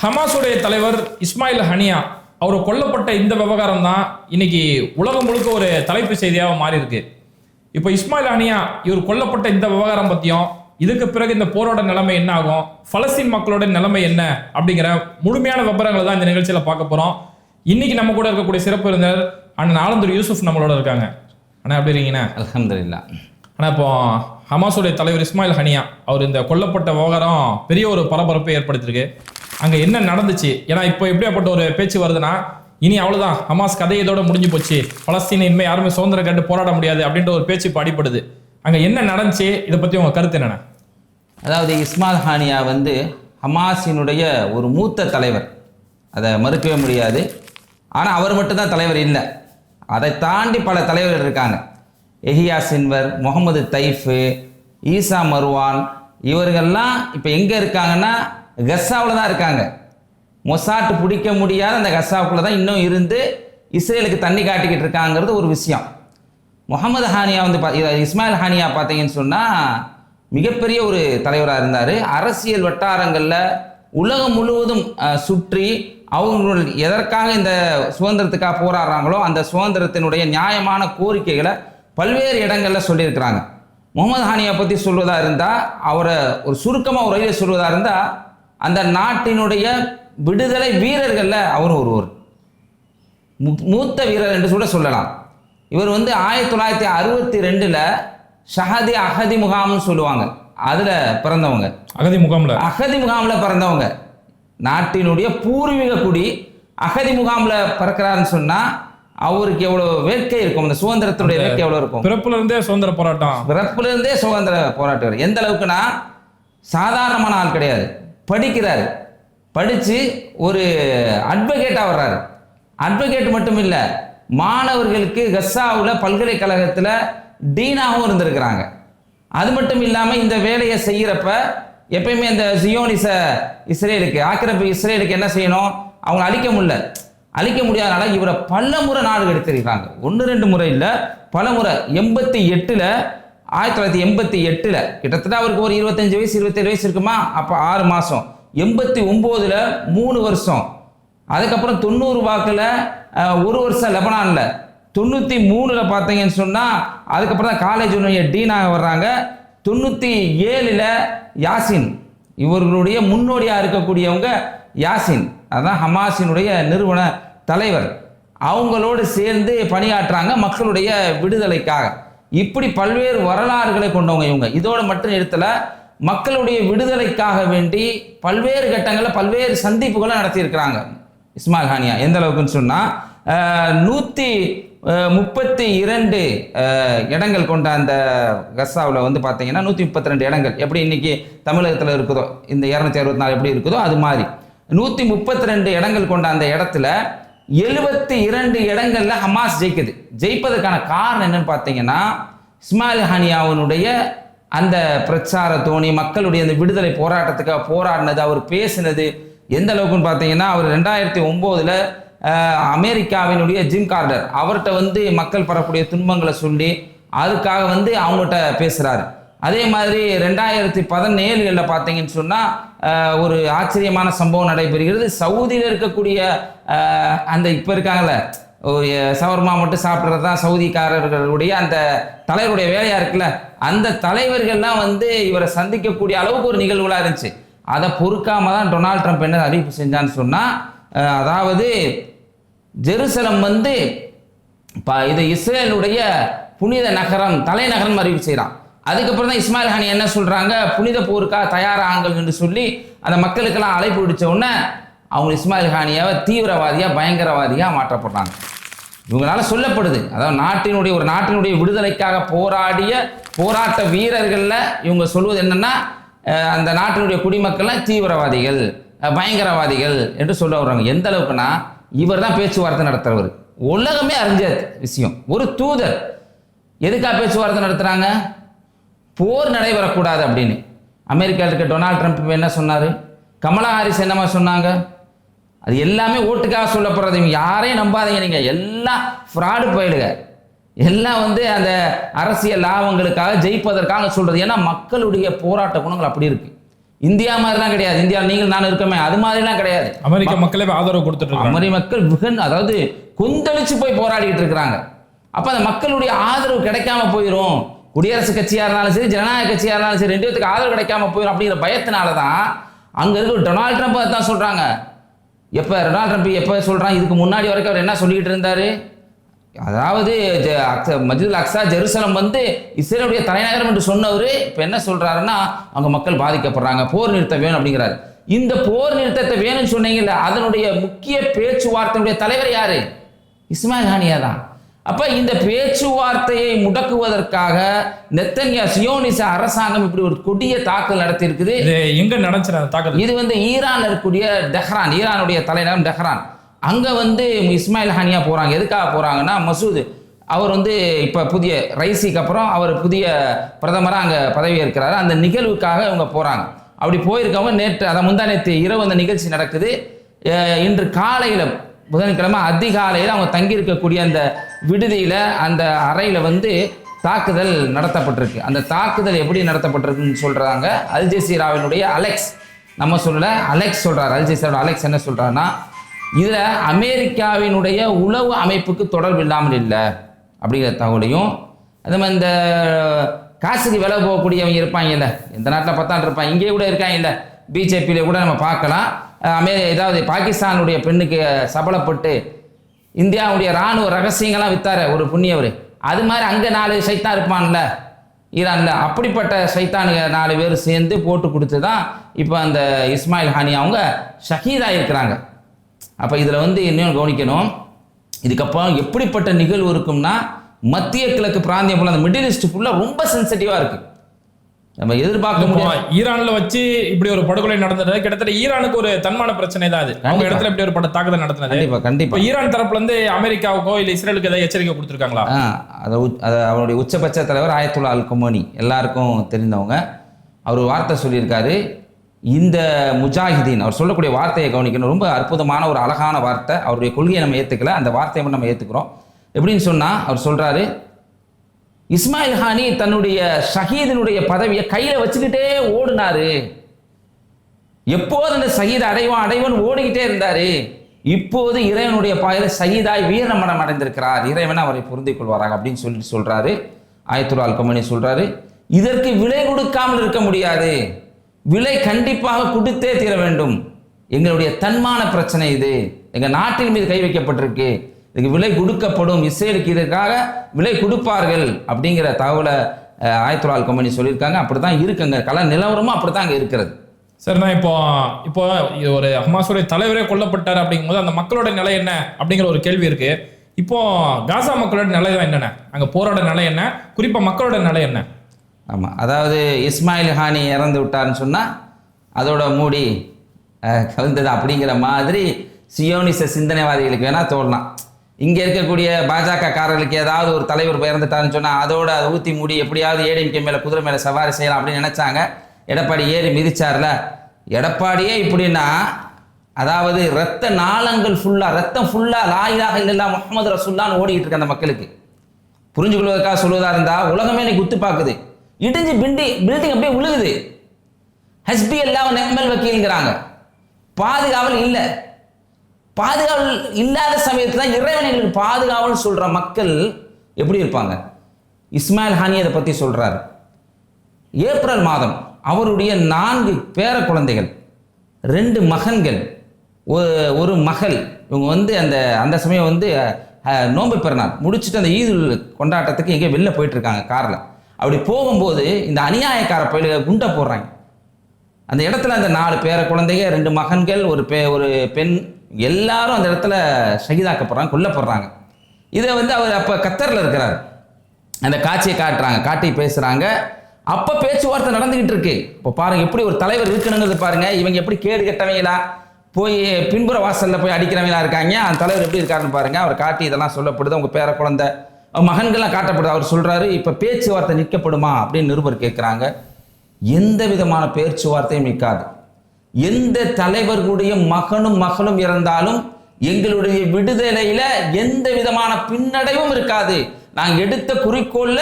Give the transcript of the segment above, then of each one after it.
ஹமாஸுடைய தலைவர் இஸ்மாயில் ஹனியா அவர் கொல்லப்பட்ட இந்த விவகாரம் தான் இன்னைக்கு உலகம் முழுக்க ஒரு தலைப்பு செய்தியாக மாறி இருக்கு இப்போ இஸ்மாயில் ஹனியா இவர் கொல்லப்பட்ட இந்த விவகாரம் பற்றியும் இதுக்கு பிறகு இந்த போரோட நிலைமை என்ன ஆகும் பலஸ்தீன் மக்களோட நிலைமை என்ன அப்படிங்கிற முழுமையான விவரங்களை தான் இந்த நிகழ்ச்சியில் பார்க்க போகிறோம் இன்னைக்கு நம்ம கூட இருக்கக்கூடிய சிறப்பு விருந்தினர் அண்ணன் ஆலந்தூர் யூசுப் நம்மளோட இருக்காங்க. அண்ணா எப்படி இருக்கீங்கண்ணா? அல்ஹம்துலில்லாஹ். ஆனால் இப்போ ஹமாஸுடைய தலைவர் இஸ்மாயில் ஹனியா அவர் இந்த கொல்லப்பட்ட விவகாரம் பெரிய ஒரு பரபரப்பை ஏற்படுத்தியிருக்கு. அங்கே என்ன நடந்துச்சு? ஏன்னா இப்போ எப்படியாப்பட்ட ஒரு பேச்சு வருதுன்னா இனி அவ்வளோதான் ஹமாஸ் கதை இதோட முடிஞ்சு போச்சு. பலஸ்தீன இனிமே யாருமே சுதந்திரம் கண்டு போராட முடியாது அப்படின்ற ஒரு பேச்சு இப்போ அடிப்படுது அங்கே என்ன நடந்துச்சு? இதை பற்றி உங்கள் கருத்து என்னென்ன? அதாவது இஸ்மால் ஹானியா வந்து ஹமாஸினுடைய ஒரு மூத்த தலைவர். அதை மறுக்கவே முடியாது. ஆனால் அவர் மட்டும்தான் தலைவர் இல்லை. அதை தாண்டி பல தலைவர்கள் இருக்காங்க. Yahya Sinwar Mohammed Deif Isa Marwan இவர்கள்லாம் இப்போ எங்கே இருக்காங்கன்னா கஸ்ஸாவில் தான் இருக்காங்க. மொசாட்டு பிடிக்க முடியாத அந்த கஸ்ஸாவுக்குள்ள தான் இன்னும் இருந்து இஸ்ரேலுக்கு தண்ணி காட்டிக்கிட்டு இருக்காங்கிறது ஒரு விஷயம். முகமது ஹானியா வந்து பா- இஸ்மாயில் ஹானியா பார்த்தீங்கன்னு சொன்னால் மிகப்பெரிய ஒரு தலைவராக இருந்தார். அரசியல் வட்டாரங்களில் உலகம் முழுவதும் சுற்றி அவர்கள் எதற்காக இந்த சுதந்திரத்துக்காக போராடுறாங்களோ அந்த சுதந்திரத்தினுடைய நியாயமான கோரிக்கைகளை பல்வேறு இடங்களில் சொல்லியிருக்கிறாங்க. முகமது ஹானியா பற்றி சொல்வதாக இருந்தால் அவரை ஒரு சுருக்கமாக ஒரு வழியில் சொல்வதாக இருந்தால் அந்த நாட்டினுடைய விடுதலை வீரர்களில் அவரும் ஒருவர். மூத்த வீரர் என்று கூட சொல்லலாம். இவர் வந்து ஆயிரத்தி தொள்ளாயிரத்தி அறுபத்தி ரெண்டில் ஷஹதி அகதி முகாம்னு சொல்லுவாங்க. அதில் பிறந்தவங்க. அகதி முகாமில். அகதி முகாமில் பிறந்தவங்க. நாட்டினுடைய பூர்வீக குடி அகதி முகாமில் பிறக்கிறாருன்னு சொன்னால் அவருக்கு எவ்வளோ வேட்கை இருக்கும்? அந்த சுதந்திரத்தினுடைய வேட்கை எவ்வளோ இருக்கும்? பிறப்புல இருந்தே சுதந்திர போராட்டம். பிறப்பிலிருந்தே சுதந்திர போராட்டவர். எந்த அளவுக்குன்னா சாதாரணமான ஆள் கிடையாது. படிக்கிறார். படித்து ஒரு அட்வொகேட்டாக வர்றாரு. அட்வொகேட் மட்டும் இல்லை மாணவர்களுக்கு கஸ்ஸாவில் பல்கலைக்கழகத்தில் டீனாகவும் இருந்திருக்கிறாங்க. அது மட்டும் இல்லாமல் இந்த வேலையை செய்கிறப்ப எப்பயுமே இந்த ஜியோனிச இஸ்ரேலுக்கு ஆக்கிரப்பு இஸ்ரேலுக்கு என்ன செய்யணும்? அவங்க அழிக்க முடியல. அழிக்க முடியாதனால இவரை பல முறை நாடு எடுத்திருக்கிறாங்க ஒன்று ரெண்டு முறை இல்லை பல முறை. எண்பத்தி எட்டில் ஆயிரத்தி தொள்ளாயிரத்தி எண்பத்தி எட்டில் கிட்டத்தட்ட அவருக்கு ஒரு இருபத்தஞ்சி வயசு இருபத்தேழு வயசு இருக்குமா? அப்போ ஆறு மாதம் எண்பத்தி ஒம்போதில் மூணு வருஷம். அதுக்கப்புறம் தொண்ணூறு வாக்கில் ஒரு வருஷம் லெபனானில். தொண்ணூற்றி மூணில் பார்த்தீங்கன்னு சொன்னால் அதுக்கப்புறம் தான் காலேஜ் டீனாக வர்றாங்க. தொண்ணூற்றி ஏழில் யாசின். இவர்களுடைய முன்னோடியாக இருக்கக்கூடியவங்க யாசின். அதுதான் ஹமாஸினுடைய நிறுவன தலைவர். அவங்களோடு சேர்ந்து பணியாற்றுறாங்க மக்களுடைய விடுதலைக்காக. இப்படி பல்வேறு வரலாறுகளை கொண்டவங்க இவங்க. இதோட மட்டும் இடத்துல மக்களுடைய விடுதலைக்காக வேண்டி பல்வேறு கட்டங்களில் பல்வேறு சந்திப்புகளை நடத்தியிருக்கிறாங்க. இஸ்மாயில் ஹானியா எந்த அளவுக்குன்னு சொன்னால் நூற்றி முப்பத்தி இரண்டு இடங்கள் கொண்ட அந்த கஸ்ஸாவில் வந்து பார்த்தீங்கன்னா நூற்றி முப்பத்தி ரெண்டு இடங்கள். எப்படி இன்னைக்கு தமிழகத்தில் இருக்குதோ இந்த இரநூத்தி அறுபத்தி நாலு எப்படி இருக்குதோ அது மாதிரி. நூற்றி முப்பத்தி ரெண்டு இடங்கள் கொண்ட அந்த இடத்துல எழுபத்தி இரண்டு இடங்களில் ஹமாஸ் ஜெயிக்குது. ஜெயிப்பதற்கான காரணம் என்னன்னு பார்த்தீங்கன்னா இஸ்மாயில் ஹானியாவுனுடைய அந்த பிரச்சார தோணி மக்களுடைய அந்த விடுதலை போராட்டத்துக்காக போராடினது அவர் பேசினது எந்த அளவுக்குன்னு பார்த்தீங்கன்னா அவர் ரெண்டாயிரத்தி ஒம்போதில் அமெரிக்காவினுடைய ஜிம் கார்டர் அவர்கிட்ட வந்து மக்கள் பரக்கூடிய துன்பங்களை சொல்லி அதுக்காக வந்து அவங்ககிட்ட பேசுகிறாரு அதே மாதிரி ரெண்டாயிரத்தி பதினேழுகளில் பார்த்தீங்கன்னு சொன்னால் ஒரு ஆச்சரியமான சம்பவம் நடைபெறுகிறது. சவுதியில் இருக்கக்கூடிய அந்த இப்போ இருக்காங்கல்ல ஒரு சவர்மா மட்டும் சாப்பிட்றது தான் சவுதிக்காரர்களுடைய அந்த தலைவருடைய வேலையாக இருக்குல்ல அந்த தலைவர்கள்லாம் வந்து இவரை சந்திக்கக்கூடிய அளவுக்கு ஒரு நிகழ்வுகளாக இருந்துச்சு. அதை பொறுக்காம தான் டொனால்ட் ட்ரம்ப் என்ன அறிவிப்பு செஞ்சான்னு சொன்னால் அதாவது ஜெருசலம் வந்து ப- இது இஸ்ரேலுடைய புனித நகரம் தலைநகரம் அறிவிப்பு செய்கிறான் அதுக்கப்புறம் தான் இஸ்மாயில் ஹானி என்ன சொல்கிறாங்க புனித போருக்காக தயாராகுங்கள் என்று சொல்லி அந்த மக்களுக்கெல்லாம் அழைப்பு விடுச்ச உடனே அவங்க இஸ்மாயில் ஹானியாவை தீவிரவாதியாக பயங்கரவாதியாக மாற்றப்படுறாங்க. இவங்களால சொல்லப்படுது. அதாவது நாட்டினுடைய ஒரு நாட்டினுடைய விடுதலைக்காக போராடிய போராட்ட வீரர்களில் இவங்க சொல்வது என்னென்னா அந்த நாட்டினுடைய குடிமக்கள்லாம் தீவிரவாதிகள் பயங்கரவாதிகள் என்று சொல்ல வர்றாங்க. எந்த அளவுக்குன்னா இவர் தான் பேச்சுவார்த்தை நடத்துகிறவர் உலகமே அறிஞ்ச விஷயம். ஒரு தூதர். எதுக்காக பேச்சுவார்த்தை நடத்துகிறாங்க போர் நடைபெறக்கூடாது அப்படின்னு. அமெரிக்காவில் இருக்க டொனால்ட் ட்ரம்ப் என்ன சொன்னார்? கமலா ஹாரிஸ் என்னமா சொன்னாங்க? அது எல்லாமே ஓட்டுக்காக சொல்லப்படுறது. இவங்க யாரையும் நம்பாதீங்க நீங்கள் எல்லாம் ஃப்ராடு பயிலுங்க எல்லாம் வந்து அந்த அரசியல் லாபங்களுக்காக ஜெயிப்பதற்காக சொல்றது. ஏன்னா மக்களுடைய போராட்ட குணங்கள் அப்படி இருக்கு. இந்தியா மாதிரிலாம் கிடையாது. இந்தியா நீங்கள் நான் இருக்கமே. அது மாதிரிலாம் கிடையாது. அமெரிக்க மக்களே ஆதரவு கொடுத்துட்டு அமெரி மக்கள் மிக அதாவது கொந்தளிச்சு போய் போராடிட்டு இருக்கிறாங்க. அப்ப அந்த மக்களுடைய ஆதரவு கிடைக்காம போயிடும் குடியரசு கட்சியாக இருந்தாலும் சரி ஜனநாயக கட்சியாக இருந்தாலும் சரி ரெண்டு பேத்துக்கு ஆதரவு கிடைக்காம போயிடும் அப்படிங்கிற பயத்தினால தான் அங்கே இருக்க டொனால்ட் ட்ரம்ப் தான் சொல்கிறாங்க எப்போ டொனால்ட் ட்ரம்ப் எப்போ சொல்கிறான் இதுக்கு முன்னாடி வரைக்கும் அவர் என்ன சொல்லிக்கிட்டு இருந்தாரு? அதாவது மஜிதுல் அக்ஸா ஜெருசலம் வந்து இஸ்ரேலுடைய தலைநகரம் என்று சொன்னவர் இப்போ என்ன சொல்கிறாருன்னா அவங்க மக்கள் பாதிக்கப்படுறாங்க போர் நிறுத்தம் வேணும் அப்படிங்கிறாரு. இந்த போர் நிறுத்தத்தை வேணும்னு சொன்னீங்கல்ல அதனுடைய முக்கிய பேச்சுவார்த்தையுடைய தலைவர் யாரு? இஸ்மாயில் ஹானியா தான் அப்ப இந்த பேச்சுவார்த்தையை முடக்குவதற்காக நெத்தன்யா சியோனிச அரசாங்கம் இப்படி ஒரு கொடிய தாக்குதல் நடத்தி இருக்குது இது எங்க நடந்துச்சு அந்த தாக்குதல்? இது வந்து ஈரான்ல இருக்கக்கூடிய டெஹ்ரான் ஈரானுடைய தலைநகரம் டெஹ்ரான். அங்க வந்து இஸ்மாயில் ஹானியா போறாங்க. எதுக்காக போறாங்கன்னா மசூத் அவர் வந்து இப்ப புதிய ரைசிக்கு அப்புறம் அவர் புதிய பிரதமராக அங்க பதவி ஏற்கிறாரு அந்த நிகழ்வுக்காக இவங்க போறாங்க. அப்படி போயிருக்கவங்க நேற்று அதை முந்தா நேற்று இரவு அந்த நிகழ்ச்சி நடக்குது. இன்று காலையில புதன்கிழமை அதிகாலையில் அவங்க தங்கியிருக்கக்கூடிய அந்த விடுதியில் அந்த அறையில் வந்து தாக்குதல் நடத்தப்பட்டிருக்கு. அந்த தாக்குதல் எப்படி நடத்தப்பட்டிருக்குன்னு சொல்கிறாங்க அல் ஜசீராவினுடைய அலெக்ஸ். நம்ம சொல்லல அலெக்ஸ் சொல்கிறார் அல் ஜசீராவோட அலெக்ஸ் என்ன சொல்கிறாருன்னா இதில் அமெரிக்காவினுடைய உளவு அமைப்புக்கு தொடர்பு இல்லாமல் இல்லை. அப்படிங்கிற தகவலையும் அதே மாதிரி இந்த காசுக்கு விலை போகக்கூடியவங்க இருப்பாங்கல்ல எந்த நாட்டில் பார்த்தாலும் இருப்பாங்க. இங்கே கூட இருக்காங்கல்ல பிஜேபியில கூட நம்ம பார்க்கலாம். அமே ஏதாவது பாகிஸ்தானுடைய பெண்ணுக்கு சபலப்பட்டு இந்தியாவுடைய ராணுவ ரகசியங்கள்லாம் வித்தார ஒரு புண்ணியவர் அது மாதிரி அங்கே நாலு சைத்தான் இருப்பான்ல ஈரான்ல. அப்படிப்பட்ட சைத்தானுங்க நாலு பேர் சேர்ந்து போட்டு கொடுத்து தான் இப்போ அந்த இஸ்மாயில் ஹானி அவங்க ஷஹீதாக இருக்கிறாங்க. அப்போ இதில் வந்து இன்னும் கவனிக்கணும். இதுக்கப்புறம் எப்படிப்பட்ட நிகழ்வு இருக்கும்னா மத்திய கிழக்கு பிராந்தியம் ஃபுல்லாக அந்த மிடில் ஈஸ்ட் ஃபுல்லாக ரொம்ப சென்சிட்டிவாக இருக்குது நம்ம எதிர்பார்க்க முடியாது. ஈரான்ல வச்சு இப்படி ஒரு படுகொலை நடந்தது. கிட்டத்தட்ட ஈரானுக்கு ஒரு தன்மான பிரச்சனை தான் அது. அவங்க கண்டிப்பா. இடத்துல இப்படி ஒரு பட தாக்குதல் நடத்தினது. கண்டிப்பாக இப்போ கண்டிப்பாக ஈரான் தரப்புல இருந்து அமெரிக்காவுக்கோ இல்ல இஸ்ரேலுக்கு ஏதாவது எச்சரிக்கை கொடுத்துருக்காங்களா? அதை அவருடைய உச்சபட்ச தலைவர் ஆயத்துல்லா அல் கொமோனி. எல்லாருக்கும் தெரிந்தவங்க. அவர் வார்த்தை சொல்லியிருக்காரு. இந்த முஜாஹிதீன் அவர் சொல்லக்கூடிய வார்த்தையை கவனிக்கணும். ரொம்ப அற்புதமான ஒரு அழகான வார்த்தை. அவருடைய கொள்கையை நம்ம ஏற்றுக்கல அந்த வார்த்தையை நம்ம ஏற்றுக்கிறோம் எப்படின்னு சொன்னால் அவர் சொல்கிறாரு இஸ்மாயில் ஹானி தன்னுடைய ஷஹீதினுடைய பதவியை கையில் வச்சுக்கிட்டே ஓடினாரு. எப்போது அந்த சயீத் அடைவான் அடைவன் ஓடிக்கிட்டே இருந்தாரு. இப்போது இறைவனுடைய பாதையில சகிதாய் வீரமரணம் அடைந்திருக்கிறார். இறைவன் அவரை புரிந்து கொள்வாராக அப்படின்னு சொல்லி சொல்றாரு. ஆயத்துல் அல்கமணி சொல்றாரு. இதற்கு விலை கொடுக்காமல் இருக்க முடியாது. விலை கண்டிப்பாக கொடுத்தே தீர வேண்டும். எங்களுடைய தன்மான பிரச்சனை இது. எங்க நாட்டின் மீது கை வைக்கப்பட்டிருக்கு. இதுக்கு விலை கொடுக்கப்படும். இஸ்ரேலுக்கு இதற்காக விலை கொடுப்பார்கள் அப்படிங்கிற தகவலை அஹ், ஆயத்துல் அல்கமணி சொல்லியிருக்காங்க. அப்படிதான் இருக்குங்க. கல நிலவரமும் அப்படித்தான் அங்க இருக்கிறது சரிண்ணா இப்போ இப்போ ஒரு ஹமாஸுடைய தலைவரே கொல்லப்பட்டார் அப்படிங்கும்போது அந்த மக்களோட நிலை என்ன அப்படிங்கிற ஒரு கேள்வி இருக்கு. இப்போ காசா மக்களோட நிலை தான் என்னென்ன? அங்க போராட நிலை என்ன? குறிப்பா மக்களோட நிலை என்ன? ஆமாம் அதாவது இஸ்மாயில் ஹானி இறந்து விட்டார்னு சொன்னால் அதோட மூடி கவிழ்ந்தது அப்படிங்கிற மாதிரி சியோனிச சிந்தனைவாதிகளுக்கு வேணால் தோணலாம். இங்கே இருக்கக்கூடிய பாஜக காரர்களுக்கு ஏதாவது ஒரு தலைவர் இப்ப இறந்துட்டாருன்னு சொன்னால் அதோட அதை ஊற்றி மூடி எப்படியாவது ஏடிஎம்கே மேலே குதிரை மேலே சவாரி செய்யலாம் அப்படின்னு நினச்சாங்க. எடப்பாடி ஏறி மிதிச்சார்ல. எடப்பாடியே இப்படின்னா அதாவது ரத்த நாளங்கள் ஃபுல்லாக ரத்தம் ஃபுல்லாக லாயிலாக இல்லல்லா முகமது ரசுல்லான்னு ஓடிக்கிட்டு இருக்க அந்த மக்களுக்கு. புரிஞ்சு சொல்வதாக இருந்தால் உலகமே இன்னைக்கு குத்து பார்க்குது இடிஞ்சு பிண்டி பில்டிங் அப்படியே விழுகுது ஹஸ்பி எல்லாம் நெம்மல் வக்கீலுங்கிறாங்க. பாதுகாவல் இல்லை. பாதுகாவல் இல்லாத சமயத்தில் தான் இறைவன் எங்களுக்கு பாதுகாவல் சொல்ற மக்கள் எப்படி இருப்பாங்க? இஸ்மாயில் ஹானி அதை பத்தி சொல்றாரு. ஏப்ரல் மாதம் அவருடைய நான்கு பேர குழந்தைகள் ரெண்டு மகன்கள் ஒரு ஒரு மகள் இவங்க வந்து அந்த அந்த சமயம் வந்து நோன்பு பெறனார் முடிச்சுட்டு அந்த ஈதுல் கொண்டாட்டத்துக்கு எங்கேயோ வெளில போயிட்டு இருக்காங்க காரில். அப்படி போகும்போது இந்த அநியாயக்கார பயில குண்டை போடுறாங்க. அந்த இடத்துல அந்த நாலு பேர குழந்தைங்க ரெண்டு மகன்கள் ஒரு பெ ஒரு பெண் எல்லாரும் அந்த இடத்துல ஷகிதாக்கப்படுறாங்க கொல்லப்படுறாங்க. இதை வந்து அவர் அப்போ கத்தரில் இருக்கிறார். அந்த காட்சியை காட்டுறாங்க காட்டி பேசுகிறாங்க அப்போ பேச்சுவார்த்தை நடந்துக்கிட்டு இருக்கு. இப்போ பாருங்கள் எப்படி ஒரு தலைவர் இருக்கணுங்கிறது பாருங்கள் இவங்க எப்படி கேடு கட்டவங்களா? போய் பின்புற வாசலில் போய் அடிக்கிறவங்களா இருக்காங்க. அந்த தலைவர் எப்படி இருக்காருன்னு பாருங்கள் அவர் காட்டி இதெல்லாம் சொல்லப்படுது. உங்கள் பேர குழந்தை மகன்கள்லாம் காட்டப்படுது. அவர் சொல்கிறாரு இப்போ பேச்சுவார்த்தை நிற்கப்படுமா அப்படின்னு நிருபர் கேட்குறாங்க எந்த விதமான பேச்சுவார்த்தையும் நிற்காது. எந்த தலைவர்களுடைய மகனும் மகளும் இறந்தாலும் எங்களுடைய விடுதலையில எந்த விதமான பின்னடைவும் இருக்காது. நாங்கள் எடுத்த குறிக்கோள்ல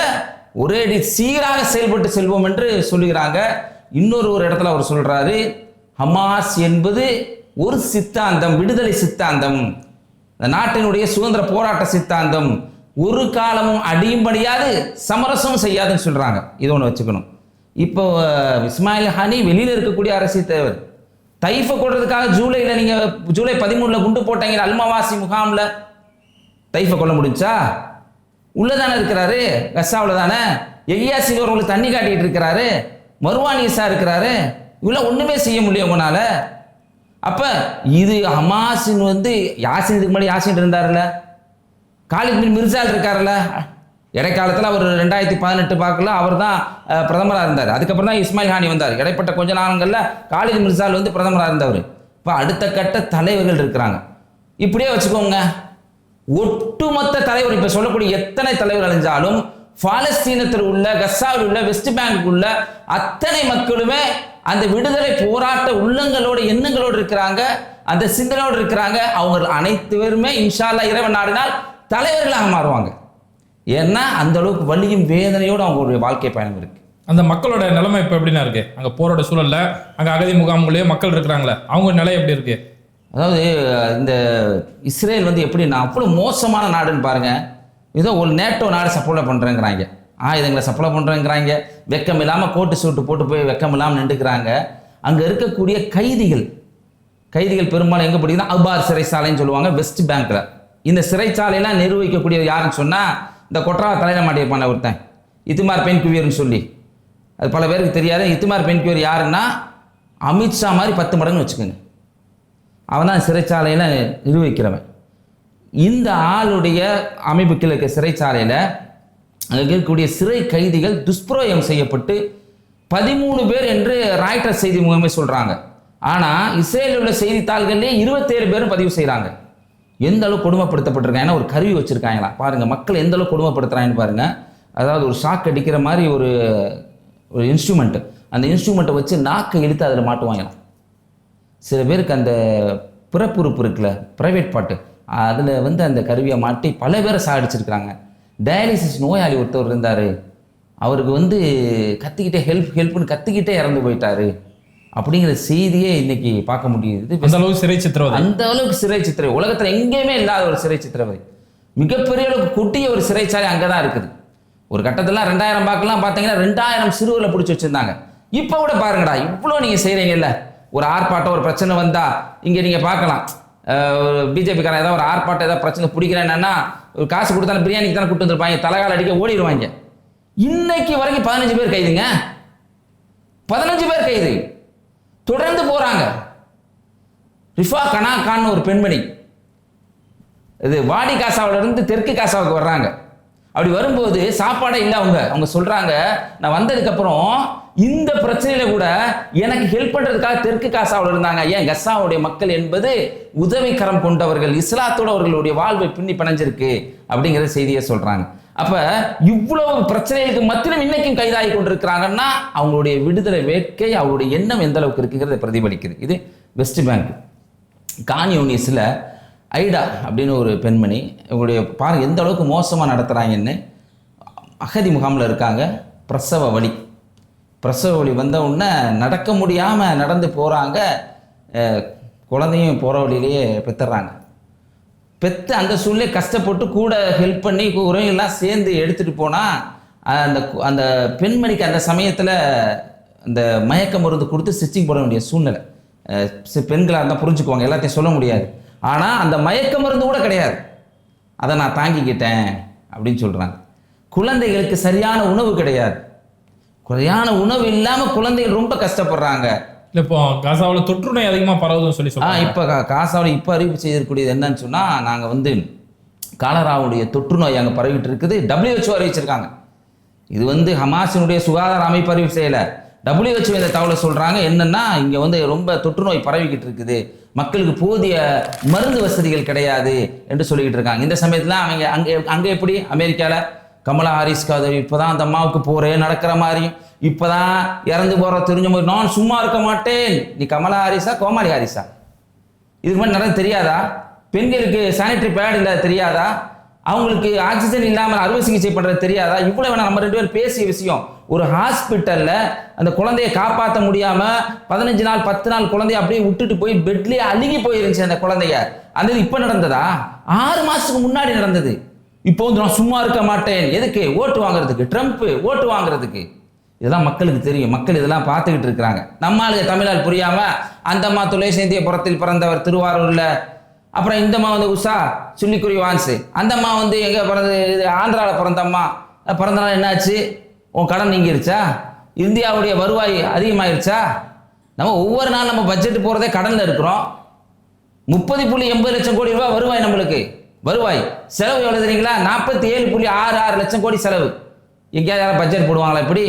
ஒரே சீராக செயல்பட்டு செல்வோம் என்று சொல்லுகிறாங்க. இன்னொரு ஒரு இடத்துல அவர் சொல்றாரு ஹமாஸ் என்பது ஒரு சித்தாந்தம் விடுதலை சித்தாந்தம். இந்த நாட்டினுடைய சுதந்திர போராட்ட சித்தாந்தம். ஒரு காலமும் அடியும்படியாது சமரசம் செய்யாதுன்னு சொல்றாங்க. இது ஒன்று வச்சுக்கணும். இப்போ இஸ்மாயில் ஹனி வெளியில் இருக்கக்கூடிய அரசியல் தலைவர். தைஃபை கொள்றதுக்காக ஜூலையில் நீங்கள் ஜூலை பதிமூணில் குண்டு போட்டீங்க அல்மவாசி முகாம்ல. தைஃபை கொல்ல முடிஞ்சா? உள்ளதானே இருக்கிறாரு? கசாவில் தானே? எய்யாசின் உங்களுக்கு தண்ணி காட்டிகிட்டு இருக்கிறாரு. மருவான் ஈசா இருக்கிறாரு. இவ்வளோ ஒன்றுமே செய்ய முடியும் உங்களால். அப்போ இது ஹமாசின் வந்து யாசின் இதுக்கு முன்னாடி யாசின் இருந்தார்ல காலித் பின் மிர்சால் இருக்காருல்ல? இடைக்காலத்தில் அவர் ரெண்டாயிரத்தி பதினெட்டு பார்க்கல அவர் தான் பிரதமராக இருந்தார். அதுக்கப்புறம் தான் இஸ்மாயில் ஹானி வந்தார். இடைப்பட்ட கொஞ்ச நாளங்களில் காலித் மிர்சால் வந்து பிரதமராக இருந்தவர். இப்போ அடுத்த கட்ட தலைவர்கள் இருக்கிறாங்க. இப்படியே வச்சுக்கோங்க. ஒட்டுமொத்த தலைவர் இப்போ சொல்லக்கூடிய எத்தனை தலைவர் அழிஞ்சாலும் பாலஸ்தீனத்தில் உள்ள கஸ்ஸாவில் உள்ள வெஸ்ட் பேங்க் உள்ள அத்தனை மக்களுமே அந்த விடுதலை போராட்ட உள்ளங்களோட எண்ணங்களோடு இருக்கிறாங்க. அந்த சிந்தனையோடு இருக்கிறாங்க. அவங்க அனைத்து பேருமே இன்ஷால்லா இறைவன் நாடினால் தலைவர்களாக மாறுவாங்க. ஏன்னா அந்த அளவுக்கு வலியும் வேதனையோடு அவங்களுடைய வாழ்க்கை பயணம் இருக்கு அந்த மக்களோட நிலைமை இப்போ எப்படிண்ணா இருக்கு? அங்க போரோட சூழல்ல அங்க அகதி முகாம்களே மக்கள் இருக்கிறாங்களே? அவங்க நிலை எப்படி இருக்கு? அதாவது இந்த இஸ்ரேல் வந்து எப்படின்னா அவ்வளோ மோசமான நாடுன்னு பாருங்க. ஏதோ ஒரு நேட்டோ நாடு சப்போர்ட் பண்ணுறேங்கிறாங்க ஆயுதங்களை சப்ளை பண்ணுறேங்கிறாங்க வெக்கம் இல்லாமல் கோட்டு சூட்டு போட்டு போய் வெக்கம் இல்லாமல் நின்றுக்கிறாங்க. அங்கே இருக்கக்கூடிய கைதிகள் கைதிகள் பெரும்பாலும் எங்கே பிடிக்குன்னா அபார் சிறைச்சாலைன்னு சொல்லுவாங்க வெஸ்ட் பேங்க்கில் இந்த சிறைச்சாலையெல்லாம் நிர்வகிக்கக்கூடிய யாருன்னு சொன்னால் இந்த கொட்ரா தலையில மாட்டியிருப்பான ஒருத்தன். இத்துமார் பெண் குவியர்னு சொல்லி. அது பல பேருக்கு தெரியாது. இத்துமார் பெண் குவியர் யாருன்னா அமித்ஷா மாதிரி பத்து மடங்கு வச்சுக்கோங்க. அவன் தான் சிறைச்சாலையில் நிர்வகிக்கிறவன். இந்த ஆளுடைய அமைப்புக்கு இருக்க சிறைச்சாலையில் அங்கே இருக்கக்கூடிய சிறை கைதிகள் துஷ்பிரயோகம் செய்யப்பட்டு பதிமூணு பேர் என்று ராய்டர் செய்தி முகமே சொல்கிறாங்க ஆனால் இஸ்ரேலில் உள்ள செய்தித்தாள்கள்லேயே இருபத்தேழு பேரும் பதிவு செய்கிறாங்க எந்த அளவு கொடுமைப்படுத்தப்பட்டிருக்காங்க? ஏன்னா ஒரு கருவி வச்சுருக்காங்களா? பாருங்கள் மக்கள் எந்த அளவு கொடுமைப்படுத்துகிறாங்கன்னு பாருங்கள் அதாவது ஒரு ஷாக் அடிக்கிற மாதிரி ஒரு ஒரு இன்ஸ்ட்ருமெண்ட்டு அந்த இன்ஸ்ட்ருமெண்ட்டை வச்சு நாக்கை இழுத்து அதில் மாட்டுவாங்களாம். சில பேருக்கு அந்த பிறப்புறுப்பு இருக்குல்ல ப்ரைவேட் பாட்டு அதில் வந்து அந்த கருவியை மாட்டி பல பேரை சாகடிச்சிருக்கிறாங்க. டயாலிசிஸ் நோயாளி ஒருத்தவர் இருந்தார். அவருக்கு வந்து கத்திக்கிட்டே ஹெல்ப் ஹெல்ப்னு கத்திக்கிட்டே இறந்து போயிட்டாரு. அப்படிங்கிற செய்தியே இன்னைக்கு பார்க்க முடியுது. அந்த அளவுக்கு சிறை சித்திரவதை. அந்த அளவுக்கு சிறை சித்திரை உலகத்தில் எங்கேயுமே இல்லாத ஒரு சிறை சித்திரவதை. மிகப்பெரிய அளவுக்கு கொட்டிய ஒரு சிறைச்சாலை அங்கே தான் இருக்குது. ஒரு கட்டத்தில் ரெண்டாயிரம் பாக்கெல்லாம் பார்த்தீங்கன்னா ரெண்டாயிரம் சிறுவர்களை பிடிச்சி வச்சிருந்தாங்க. இப்போ கூட பாருங்கடா இவ்வளோ நீங்கள் செய்கிறீங்கல்ல ஒரு ஆர்ப்பாட்டம் ஒரு பிரச்சனை வந்தா இங்கே நீங்கள் பார்க்கலாம் பிஜேபிக்காரன் ஏதாவது ஒரு ஆர்ப்பாட்டம் ஏதாவது பிரச்சனை பிடிக்கிறேன்னா ஒரு காசு கொடுத்தாலும் பிரியாணிக்கு தானே கூட்டு வந்திருப்பாங்க. தலைகால அடிக்க ஓடிடுவாங்க. இன்னைக்கு வரைக்கும் பதினஞ்சு பேர் கைதுங்க. பதினஞ்சு பேர் கைது. தொடர்ந்து போகிறாங்க ரிஃபா கனா கான் ஒரு பெண்மணி. இது வாடி காசாவிலிருந்து தெற்கு காசாவுக்கு வர்றாங்க. அப்படி வரும்போது சாப்பாடே இல்லை அவங்க. அவங்க சொல்கிறாங்க நான் வந்ததுக்கப்புறம் இந்த பிரச்சனையில் கூட எனக்கு ஹெல்ப் பண்ணுறதுக்காக தெற்கு காசாவில் இருந்தாங்க. ஏன் கசாவுடைய மக்கள் என்பது உதவிக்கரம் கொண்டவர்கள் இஸ்லாத்தோட அவர்களுடைய வாழ்வை பின்னி பிணைஞ்சிருக்கு. அப்படிங்கிற செய்தியை சொல்கிறாங்க அப்ப இவ்வளவு பிரச்சனைகளுக்கு மத்தியிலும் இன்னைக்கும் கைதாகி கொண்டிருக்கிறாங்கன்னா அவங்களுடைய விடுதலை வேட்கை அவருடைய எண்ணம் எந்த அளவுக்கு இருக்குங்கிறத பிரதிபலிக்குது. இது வெஸ்ட் பேங்க் கான்யூனிஸில் ஐடா அப்படின்னு ஒரு பெண்மணி இவங்களுடைய பாருங்க எந்த அளவுக்கு மோசமாக நடத்துகிறாங்கன்னு அகதி முகாமில் இருக்காங்க. பிரசவ வழி பிரசவ வழி வந்த உடனே நடக்க முடியாமல் நடந்து போகிறாங்க குழந்தையும் போகிற வழியிலேயே பெற்றுறாங்க பெற்று அந்த சூழ்நிலை கஷ்டப்பட்டு கூட ஹெல்ப் பண்ணி உறவுகள்லாம் சேர்ந்து எடுத்துகிட்டு போனால் அந்த அந்த பெண்மணிக்கு அந்த சமயத்தில் அந்த மயக்க மருந்து கொடுத்து ஸ்டிச்சிங் போட வேண்டிய சூழ்நிலை. பெண்களாக இருந்தால் புரிஞ்சுக்குவாங்க எல்லாத்தையும் சொல்ல முடியாது. ஆனால் அந்த மயக்க மருந்து கூட கிடையாது. அதை நான் தாங்கிக்கிட்டேன் அப்படின்னு சொல்கிறாங்க குழந்தைகளுக்கு சரியான உணவு கிடையாது. சரியான உணவு இல்லாமல் குழந்தைகள் ரொம்ப கஷ்டப்படுறாங்க. இல்ல இப்போ காசாவுல தொற்று நோய் அதிகமா பரவுதுன்னு சொல்லி ஆ சொல்றாங்க. இப்போ காசாவில் இப்போ அறிவிப்பு செய்திருக்கூடியது என்னன்னு சொன்னால் நாங்கள் வந்து காலராவுடைய தொற்று நோய் அங்கே பரவிட்டு இருக்குது. WHO அறிவிச்சிருக்காங்க. இது வந்து ஹமாஸினுடைய சுகாதார அமைப்பு அறிவு செய்யலை. WHO இந்த தகவலை சொல்கிறாங்க என்னன்னா இங்கே வந்து ரொம்ப தொற்று நோய் பரவிக்கிட்டு இருக்குது. மக்களுக்கு போதிய மருந்து வசதிகள் கிடையாது என்று சொல்லிக்கிட்டு இருக்காங்க. இந்த சமயத்தில் அவங்க அங்கே அங்கே எப்படி? அமெரிக்காவில் கமலா ஹாரிஸ்க்கு இப்போ இப்போதான் அந்த அம்மாவுக்கு போரே நடக்கிற மாதிரி. இப்போதான் இறந்து போகிற தெரிஞ்ச மாதிரி நான் சும்மா இருக்க மாட்டேன். நீ கமலா ஹாரிஸா கோமாளி ஹாரிஸா? இதுக்கு மாதிரி நடந்து தெரியாதா? பெண்களுக்கு சானிட்டரி பேட் இல்லாத தெரியாதா? அவங்களுக்கு ஆக்சிஜன் இல்லாமல் அறுவை சிகிச்சை பண்ணுறது தெரியாதா? இவ்வளோ வேணா நம்ம ரெண்டு பேரும் பேசிய விஷயம். ஒரு ஹாஸ்பிட்டலில் அந்த குழந்தையை காப்பாற்ற முடியாமல் பதினஞ்சு நாள் பத்து நாள் குழந்தைய அப்படியே விட்டுட்டு போய் பெட்லேயே அழுகி போயிருந்துச்சு அந்த குழந்தைய. அந்த இப்போ நடந்ததா? ஆறு மாதத்துக்கு முன்னாடி நடந்தது. இப்போ வந்து நான் சும்மா இருக்க மாட்டேன். எதுக்கு? ஓட்டு வாங்குறதுக்கு. ட்ரம்ப்பு ஓட்டு வாங்குறதுக்கு. இதெல்லாம் மக்களுக்கு தெரியும். மக்கள் இதெல்லாம் பார்த்துக்கிட்டு இருக்கிறாங்க. நம்மளுக்கு தமிழால் புரியாம அந்தம்மா துளை சேந்திய புறத்தில் பிறந்தவர் திருவாரூர்ல. அப்புறம் இந்தம்மா வந்து உஷா சுள்ளிக்குறி வான்ஸ் அந்தம்மா வந்து எங்க பிறந்த இது ஆந்திராவில் பிறந்தம்மா பிறந்தனால பிறந்த நாள் என்னாச்சு? உன் கடன் நீங்கிருச்சா? இந்தியாவுடைய வருவாய் அதிகமாயிருச்சா? நம்ம ஒவ்வொரு நாள் நம்ம பட்ஜெட் போகிறதே கடனில் இருக்கிறோம். முப்பது புள்ளி எண்பது லட்சம் கோடி ரூபாய் வருவாய் நம்மளுக்கு. வருவாய். செலவு எவ்வளோ தெரியுங்களா? நாற்பத்தி ஏழு புள்ளி ஆறு ஆறு லட்சம் கோடி செலவு. எங்கேயாவது யாரும் பட்ஜெட் போடுவாங்களா இப்படி?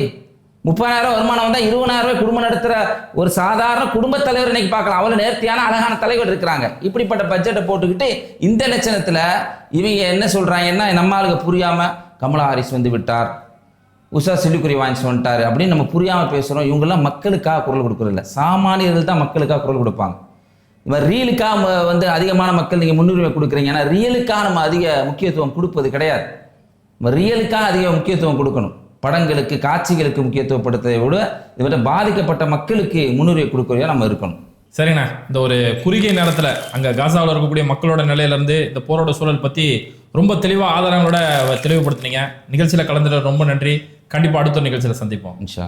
முப்பதாயிரம் வருமானம் வந்தால் இருபதாயிரம் ரூபாய் குடும்பம் நடத்துகிற ஒரு சாதாரண குடும்பத் தலைவர் இன்னைக்கு பார்க்கலாம். அவ்வளோ நேர்த்தியான அழகான தலைவர் இருக்கிறாங்க. இப்படிப்பட்ட பட்ஜெட்டை போட்டுக்கிட்டு இந்த லட்சணத்தில் இவங்க என்ன சொல்கிறாங்கன்னா நம்ம ஆளுக்கு புரியாமல் கமலா ஹாரிஸ் வந்து விட்டார். உஷா சில்லுக்குரி வாங்கிச்சு வந்துட்டாரு அப்படின்னு நம்ம புரியாமல் பேசுகிறோம் இவங்கெல்லாம் மக்களுக்காக குரல் கொடுக்குறதில்ல. சாமானியர்கள் தான் மக்களுக்காக குரல் கொடுப்பாங்க. இவன் ரீலுக்காக வந்து அதிகமான மக்கள் நீங்கள் முன்னுரிமை கொடுக்குறீங்க. ஏன்னா ரியலுக்காக நம்ம அதிக முக்கியத்துவம் கொடுப்பது கிடையாது. நம்ம ரியலுக்காக அதிக முக்கியத்துவம் கொடுக்கணும். படங்களுக்கு காட்சிகளுக்கு முக்கியத்துவப்படுத்துவதை விட இவற்றை பாதிக்கப்பட்ட மக்களுக்கு முன்னுரிமை கொடுக்குறதா நம்ம இருக்கணும். சரிண்ணா இந்த ஒரு குறுகிய நேரத்தில் அங்கே காசாவில் இருக்கக்கூடிய மக்களோட நிலையிலேருந்து இந்த போரோட சூழல் பற்றி ரொம்ப தெளிவாக ஆதாரங்களோட தெளிவுபடுத்துனீங்க. நிகழ்ச்சியில் கலந்துட்டு ரொம்ப நன்றி. கண்டிப்பாக அடுத்த நிகழ்ச்சியில் சந்திப்போம். இன்ஷா